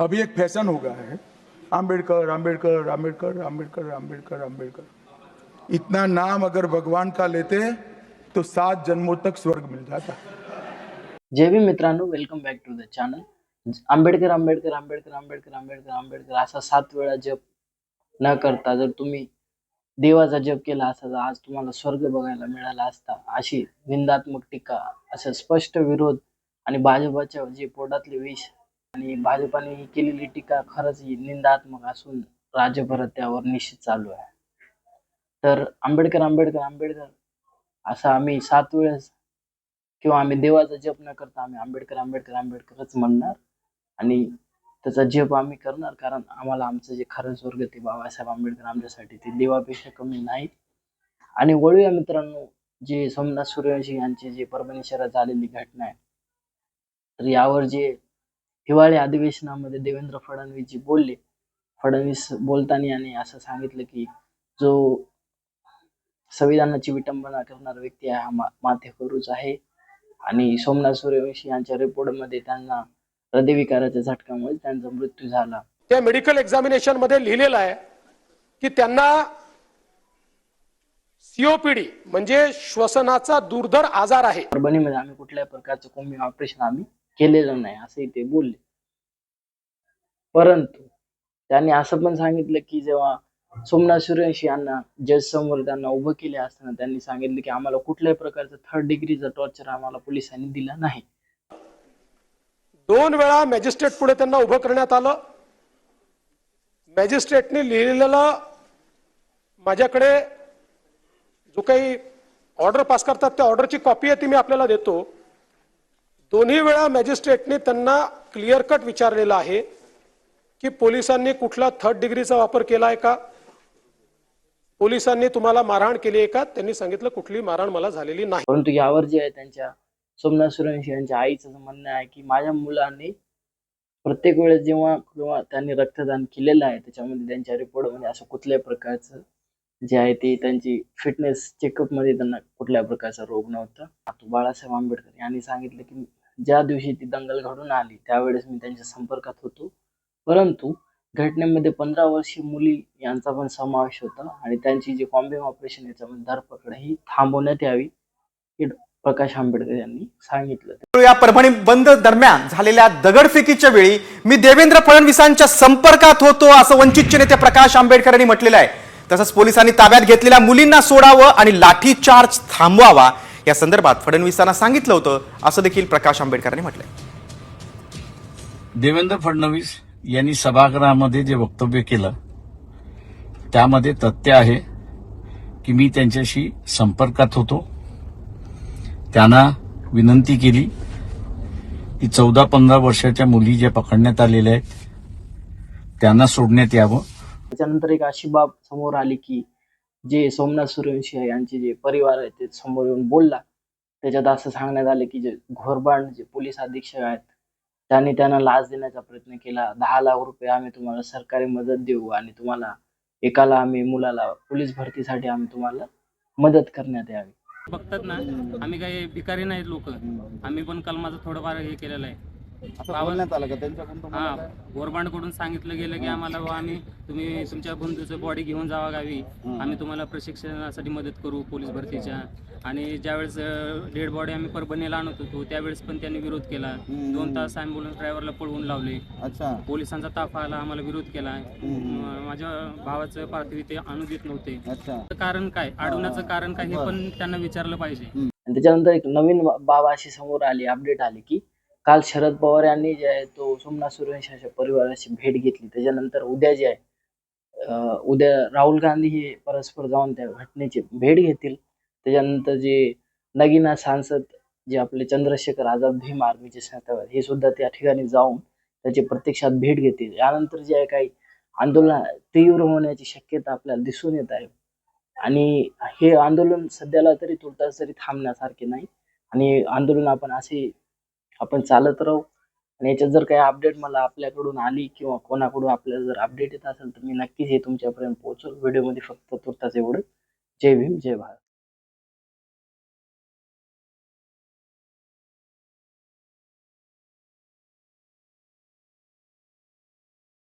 अभी एक फैशन हो गया है। आम्बेडकर आम्बेडकर आम्बेडकर आम्बेडकर आम्बेडकर आम्बेडकर इतना नाम अगर भगवान का लेते तो सात जन्मों तक स्वर्ग मिल जाता। जय भी मित्रांनो welcome back to the channel Ambedkar Ambedkar Ambedkar Ambedkar Ambedkar Ambedkar असा सात वेळा जप न करता जर तुम्ही देवाचा जप केला असता तर आज तुम्हाला स्वर्ग बघायला मिळाला असता अशी निंदात्मक टीका असा स्पष्ट विरोध आणि भाजपाच्या जे पोटातले विष आणि भाजपाने ही केलेली टीका खरंच निंदात्मक असून राज्यभरात त्यावर निश्चित चालू आहे. तर आंबेडकर आंबेडकर आंबेडकर असं आम्ही सात वेळेस किंवा आम्ही देवाचा जप न करता आम्ही आंबेडकर आंबेडकर आंबेडकरच म्हणणार आणि त्याचा जप आम्ही करणार कारण आम्हाला आमचं जे खरं स्वर्ग ते बाबासाहेब आंबेडकर आमच्यासाठी ते देवापेक्षा कमी नाहीत आणि वळूया मित्रांनो जे सोमनाथ सूर्यवंशी यांची जे परभणी शहरात झालेली घटना आहे तर यावर जे हिवाळी अधिवेशनामध्ये देवेंद्र फडणवीस जी बोलले. फडणवीस बोलताना यांनी असं सांगितलं की जो संविधानाची विटंबना करणारा व्यक्ती आहे हा माथेकरूच आहे. आणि सोमनाथ सूर्यवंशी यांच्या रिपोर्टमध्ये त्यांना हृदयविकाराच्या झटक्यामुळे त्यांचा मृत्यू झाला. त्या मेडिकल एक्झामिनेशनमध्ये लिहिलेलं आहे की त्यांना सीओपीडी म्हणजे श्वसनाचा दुर्धर आजार आहे. परभणीमध्ये आम्ही कुठल्याही प्रकारचं कोंबी ऑपरेशन आम्ही केलेलं नाही असंही ते बोलले. परंतु त्यांनी असं पण सांगितलं की जेव्हा सोमनाथ सूर्यवंशी यांना जज समोर त्यांना उभं केले असताना त्यांनी सांगितलं की आम्हाला कुठल्याही प्रकारचं थर्ड डिग्रीचं टॉर्चर आम्हाला पोलिसांनी दिला नाही. दोन वेळा मॅजिस्ट्रेट पुढे त्यांना उभं करण्यात आलं. मॅजिस्ट्रेटने लिहिलेलं माझ्याकडे जो काही ऑर्डर पास करतात त्या ऑर्डरची कॉपी आहे ती मी आपल्याला देतो. दोन्ही वेळा मॅजिस्ट्रेटने त्यांना क्लिअर कट विचारलेलं आहे की पोलिसांनी कुठला थर्ड डिग्रीचा वापर केला आहे का? पोलिसांनी तुम्हाला मारहाण केली आहे का? त्यांनी सांगितलं कुठली मारहाण मला झालेली नाही. परंतु यावर जे आहे त्यांच्या सोमनाथ सुरवंशी यांच्या आईचं म्हणणं आहे की माझ्या मुलांनी प्रत्येक वेळेस जेव्हा किंवा त्यांनी रक्तदान केलेलं आहे त्याच्यामध्ये त्यांच्या रिपोर्टमध्ये असं कुठल्याही प्रकारचं जे आहे ते त्यांची फिटनेस चेकअपमध्ये त्यांना कुठल्या प्रकारचा रोग नव्हता. बाळासाहेब आंबेडकर यांनी सांगितलं की ज्या दिवशी ती दंगल घडून आली त्यावेळेस मी त्यांच्या संपर्कात होतो. परंतु घटनेमध्ये पंधरा वर्षीय मुली यांचा पण समावेश होता आणि त्यांची जी कॉम्बिंग ऑपरेशन याच्यामध्ये धरपकड ही थांबवण्यात यावी हे प्रकाश आंबेडकर यांनी सांगितलं. या परभणी बंद दरम्यान झालेल्या दगडफेकीच्या वेळी मी देवेंद्र फडणवीसांच्या संपर्कात होतो असं वंचितचे नेते प्रकाश आंबेडकर यांनी म्हटलेलं आहे. तसंच पोलिसांनी ताब्यात घेतलेल्या मुलींना सोडावं आणि लाठीचार्ज थांबवावा या संदर्भात फडणवीसांना सांगितलं होतं असं देखील प्रकाश आंबेडकरांनी म्हटलंय. देवेंद्र फडणवीस यांनी सभागृहामध्ये जे वक्तव्य केलं त्यामध्ये तथ्य आहे की मी त्यांच्याशी संपर्कात होतो. त्यांना विनंती केली की चौदा पंधरा वर्षाच्या मुली ज्या पकडण्यात आलेल्या आहेत त्यांना सोडण्यात यावं. त्याच्यानंतर एक अशी बाब समोर आली की जे सोमनाथ सूर्यवंशी आहे यांचे जे परिवार आहे ते समोर येऊन बोलला. त्याच्यात असं सांगण्यात आलं की जे घोरबाड जे पोलीस अधीक्षक आहेत त्यांनी त्यांना लाच देण्याचा प्रयत्न केला. दहा लाख रुपये आम्ही तुम्हाला सरकारी मदत देऊ आणि तुम्हाला एकाला आम्ही मुलाला पोलीस भरतीसाठी आम्ही तुम्हाला मदत करण्यात यावी. बघतात ना आम्ही काही भिकारी नाहीत लोक. आम्ही पण कलमाचं थोडंफार हे केलेलं आहे. बोलण्यात आलं का? त्यांच्याकडून तुम्हाला हा. गोरबांडकडून सांगितलं गेलं की आम्हाला बुवा आम्ही तुम्ही तुमच्या बंधूचं बॉडी घेऊन जावा गावी. आम्ही तुम्हाला प्रशिक्षणासाठी मदत करू पोलीस भरतीच्या. आणि ज्यावेळेस डेड बॉडी आम्ही परभणीला आणत होतो त्यावेळेस पण त्यांनी विरोध केला. दोन तास अँब्युलन्स ड्रायव्हरला पळवून लावले. अच्छा. पोलिसांचा ताफा आला आम्हाला विरोध केला. म- माझ्या भावाचं पार्थिव इथे आणू देत नव्हते. अच्छा. कारण काय? अडवण्याचं कारण काय हे पण त्यांना विचारलं पाहिजे. आणि त्याच्यानंतर एक नवीन बा- बाब अशी समोर आली अपडेट आली की काल शरद पवार यांनी जे आहे तो सोमनाथ सूर्यवंशाच्या परिवाराची भेट घेतली. त्याच्यानंतर उद्या जे आहे उद्या राहुल गांधी हे परस्पर जाऊन त्या घटनेची भेट घेतील. त्याच्यानंतर जे नगीना सांसद जे आपले चंद्रशेखर आझाद भीम आर्मीचे संस्थावर हे सुद्धा त्या ठिकाणी जाऊन त्याची प्रत्यक्षात भेट घेतील. यानंतर जे आहे काही आंदोलन तीव्र होण्याची शक्यता आपल्याला दिसून येत आहे. आणि हे आंदोलन सध्याला तरी तुर्तास तरी थांबण्यासारखे नाही. आणि आंदोलन आपण असे आपण चालत राहू. आणि याच्यात जर काही अपडेट मला आपल्याकडून आली किंवा कोणाकडून आपल्याला जर अपडेट येत असेल तर मी नक्कीच हे तुमच्यापर्यंत पोहोचवल व्हिडिओमध्ये फक्त तुर्तास एवढं जय भीम जय भारत.